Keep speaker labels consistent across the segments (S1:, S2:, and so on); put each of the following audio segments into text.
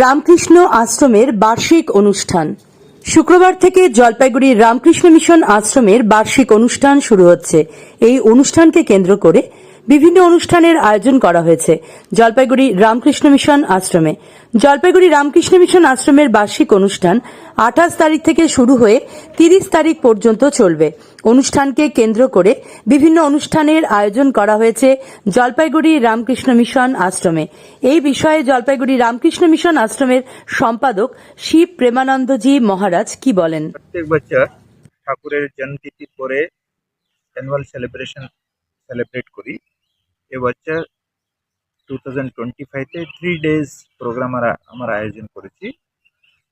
S1: রামকৃষ্ণ আশ্রমের বার্ষিক অনুষ্ঠান। শুক্রবার থেকে জলপাইগুড়ি রামকৃষ্ণ মিশন আশ্রমের বার্ষিক অনুষ্ঠান শুরু হচ্ছে। এই অনুষ্ঠানকে কেন্দ্র করে বিভিন্ন অনুষ্ঠানের আয়োজন করা হয়েছে। জলপাইগুড়ি রামকৃষ্ণ মিশন আশ্রমে। জলপাইগুড়ি রামকৃষ্ণ মিশন আশ্রমের বার্ষিক অনুষ্ঠান আঠাশ তারিখ থেকে শুরু হয়ে তিরিশ তারিখ পর্যন্ত চলবে। অনুষ্ঠানকে কেন্দ্র করে বিভিন্ন অনুষ্ঠানের আয়োজন করা হয়েছে জলপাইগুড়ি রামকৃষ্ণ মিশন আশ্রমে। এই বিষয়ে জলপাইগুড়ি রামকৃষ্ণ মিশন আশ্রমের সম্পাদক শিব প্রেমানন্দজি মহারাজ কি বলেন?
S2: প্রত্যেক বছর ঠাকুরের জন্মতিথির পরে অ্যানুয়াল সেলিব্রেশন সেলিব্রেট করি। এবছর টু থাউজেন্ড টোয়েন্টি ফাইভে থ্রি ডেজ প্রোগ্রাম আমরা আমরা আয়োজন করেছি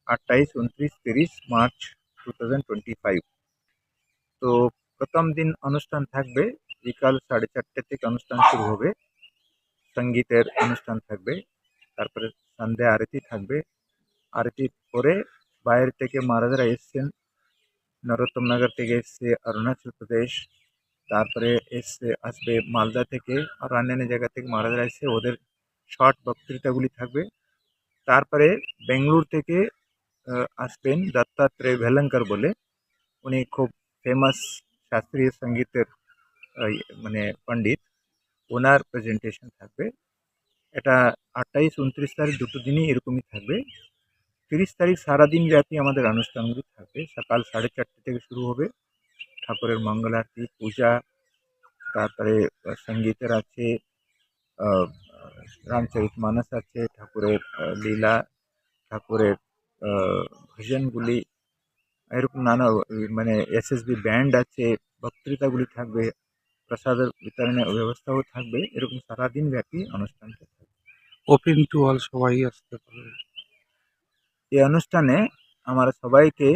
S2: আঠাইশ উনত্রিশ তিরিশ March two thousand twenty five তো প্রথম দিন অনুষ্ঠান থাকবে বিকাল সাড়ে চারটে থেকে অনুষ্ঠান শুরু হবে সঙ্গীতের অনুষ্ঠান থাকবে তারপরে সন্ধ্যা আরতি থাকবে আরতির পরে বাইরে থেকে মহারাজারা এসছেন নরোত্তম নগর থেকে এসছে অরুণাচল প্রদেশ তারপরে এসে আসবে মালদা থেকে আর অন্যান্য জায়গা থেকে মহারাজারা এসে ওদের শর্ট বক্তৃতাগুলি থাকবে। তারপরে বেঙ্গলুর থেকে আসবেন দত্তাত্রেয় ভেলঙ্কর বলে। উনি খুব ফেমাস শাস্ত্রীয় সঙ্গীতের ইয়ে, মানে পণ্ডিত। ওনার প্রেজেন্টেশন থাকবে। এটা আঠাইশ উনত্রিশ তারিখ দুটো দিনই এরকমই থাকবে। তিরিশ তারিখ সারাদিন ব্যাপী আমাদের অনুষ্ঠানগুলি থাকবে। সকাল সাড়ে চারটে থেকে শুরু হবে। ঠাকুরের মঙ্গল আরতি পূজা তারপরে সঙ্গীতের আছে রামচরিত মানস আছে ঠাকুরের লীলা ঠাকুরের ভজনগুলি এরকম নানা মানে এসএসবি ব্যান্ড আছে বক্তৃতাগুলি থাকবে প্রসাদের বিতরণের ব্যবস্থাও থাকবে এরকম সারাদিন ব্যাপী অনুষ্ঠানটা থাকবে।
S3: ওপেন টু অল সবাই আসতে পারবে।
S2: এই অনুষ্ঠানে আমরা সবাইকে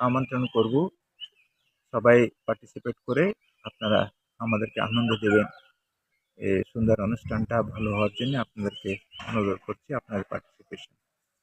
S2: আমন্ত্রণ করব। সবাই পার্টিসিপেট করে আপনারা আমাদেরকে আনন্দ দেবেন। এই সুন্দর অনুষ্ঠানটা ভালো হওয়ার জন্য আপনাদেরকে অনুরোধ করছি আপনাদের পার্টিসিপেট